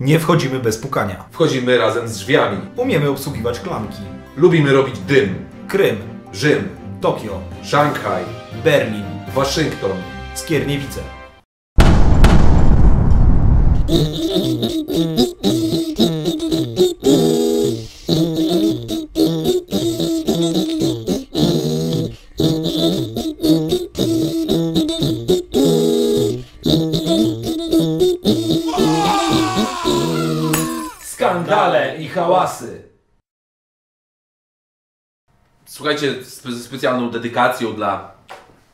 Nie wchodzimy bez pukania. Wchodzimy razem z drzwiami. Umiemy obsługiwać klamki. Lubimy robić dym. Krym, Rzym, Tokio, Szanghaj, Berlin, Waszyngton. Skierniewice. Hałasy. Słuchajcie, spe ze specjalną dedykacją dla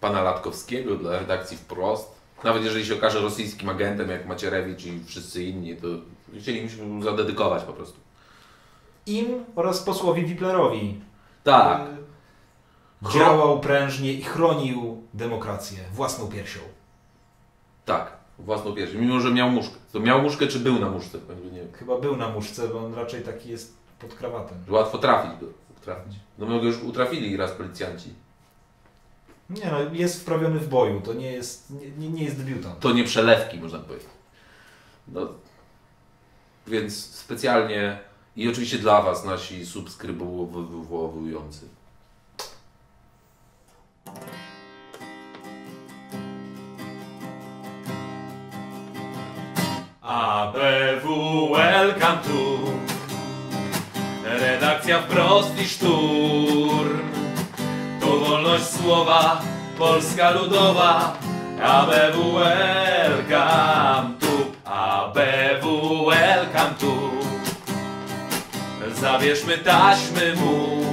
pana Latkowskiego, dla redakcji Wprost. Nawet jeżeli się okaże rosyjskim agentem, jak Macierewicz i wszyscy inni, to chcielibyśmy mu zadedykować po prostu. Im oraz posłowi Wiplerowi. Tak. Y, Działał prężnie i chronił demokrację własną piersią. Tak, własną pierś. Mimo, że miał muszkę. To miał muszkę, czy był na muszce? Nie wiem. Chyba był na muszce, bo on raczej taki jest pod krawatem. Łatwo trafić go. Trafić. No my go już utrafili raz policjanci. Nie no, jest wprawiony w boju, to nie jest, nie, nie, jest debiutant. To nie przelewki, można powiedzieć. No, więc specjalnie i oczywiście dla Was, nasi subskrybowujący. Welcome to Redakcja wprost i szturm Tu wolność słowa, Polska ludowa. ABW Welcome to ABW Welcome to Zabierzmy taśmy mu.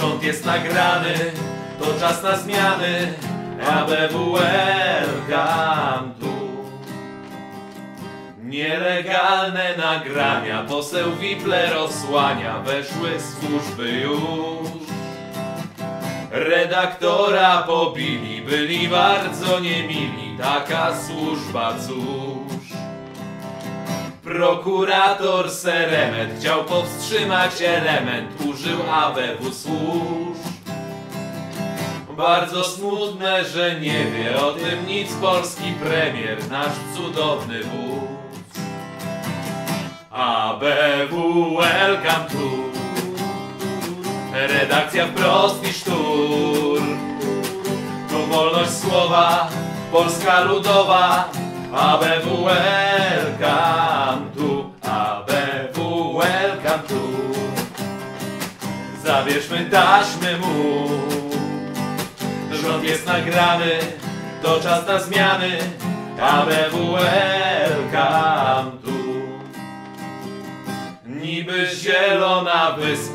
Rząd jest nagrany, to czas na zmiany. ABW Welcome Nielegalne nagrania, poseł Wipler osłania, weszły służby już. Redaktora pobili, byli bardzo niemili, taka służba cóż. Prokurator Seremet chciał powstrzymać element, użył ABW służb. Bardzo smutne, że nie wie o tym nic polski premier, nasz cudowny wódz. ABW Welcome to Redakcja wprost i sztur. Tu wolność słowa, Polska ludowa. ABW Welcome to ABW Welcome to Zabierzmy taśmy mu. Rząd jest nagrany, to czas na zmiany. ABW Welcome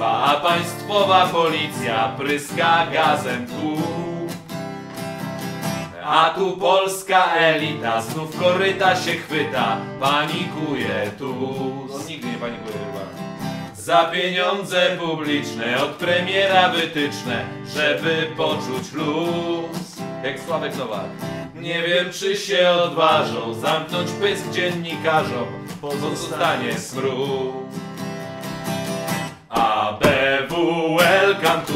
a państwowa policja pryska gazem tu. A tu polska elita znów koryta się chwyta, panikuje tu. No nigdy nie panikuje chyba. Za pieniądze publiczne od premiera wytyczne, żeby poczuć luz. Jak Sławek Nowak. Nie wiem czy się odważą zamknąć pysk dziennikarzom, pozostanie smród. ABW Welcome to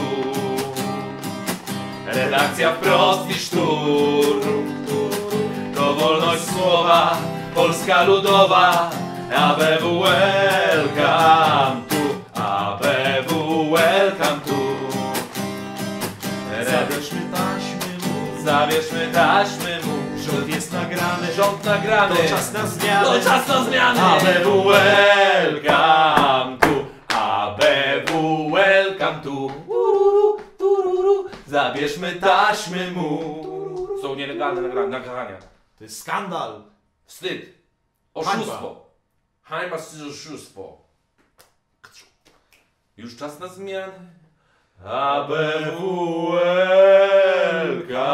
Redakcja wprost i sztur. To wolność słowa, Polska ludowa. ABW Welcome to ABW Welcome to Zabierzmy taśmy mu. Zabierzmy taśmy mu. Rząd jest nagrany, Rząd nagrany. To czas na zmianę. to czas na zmiany. ABW welcome Zabierzmy taśmy mu Są nielegalne nagra- nagrania. To jest skandal. Wstyd. Oszustwo. Hańba, wstyd, oszustwo. Już czas na zmianę. ABW welcome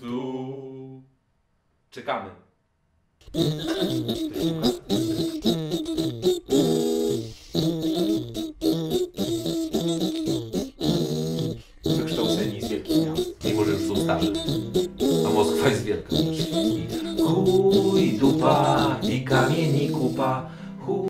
to Czekamy. Bobby Diddy.